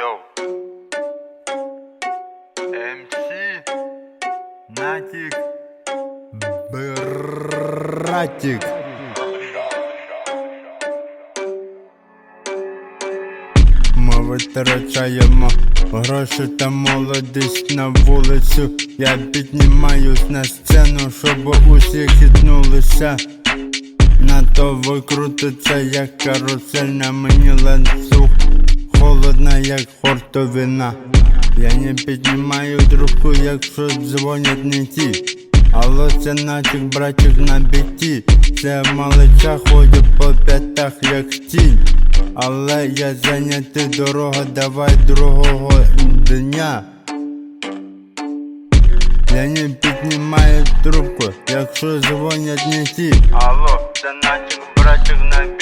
Йоу. МС. Натік. Братік. Ми витрачаємо гроші та молодість на вулицю. Я піднімаюсь на сцену, щоб усі хитнулися. Нато викрутиться, як карусель на мені ланцюг Холодна, як хортовина Я не піднімаю трубку, якщо дзвонять не ті. Алло, це натяк, братик на біті Це малича ходить по п'ятах, як тінь. Але я зайнятий дорога, давай другого дня. Я не піднімаю трубку, якщо дзвонять не ті. Алло, це натяк, братик на біті.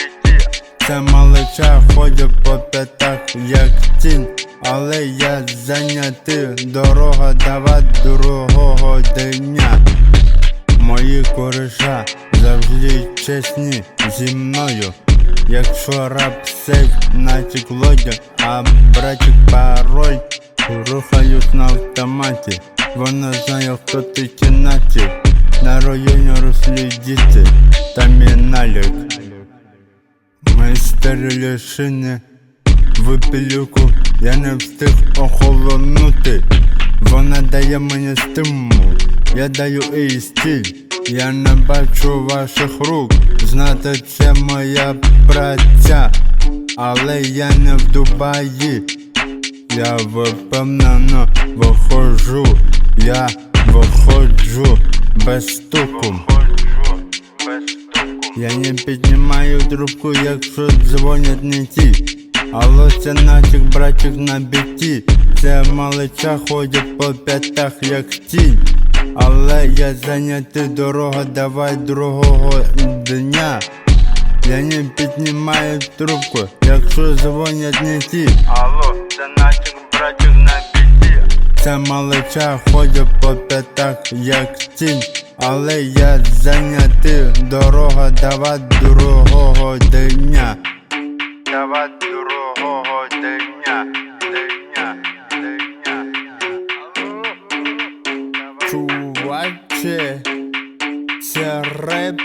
Це малича ходить по п'ятах, як тінь. Але я зайнятий, дорога давай другого дня. Мої кореша завжди чесні зі мною. Якщо рап сейф, натяк лодя, а братик пароль Рухаюсь на автоматі, вона знає, хто ти кінаті На районі рослі діти та міналік Мої старі лишини в пилюку я не встиг охолонути. Вона дає мені стимул, я даю їй стиль Я не бачу ваших рук, знати це моя праця. Але я не в Дубаї. Я впевнено виходжу, я виходжу без стуку. Я не піднімаю трубку, якщо дзвонять не ті. Алло, це натяк, братик на біті. Це малича ходять по п'ятах, як тінь. Але я зайнятий дорога, давай другого дня. Я не піднімаю трубку, якщо дзвонять не ті. Алло, це натяк, братик на біті. Це малича ходять по п'ятах, як тінь. Але я зайнятий дорога, давай другого дня. Давай другого дня, дня, дня. Чуваче, це реп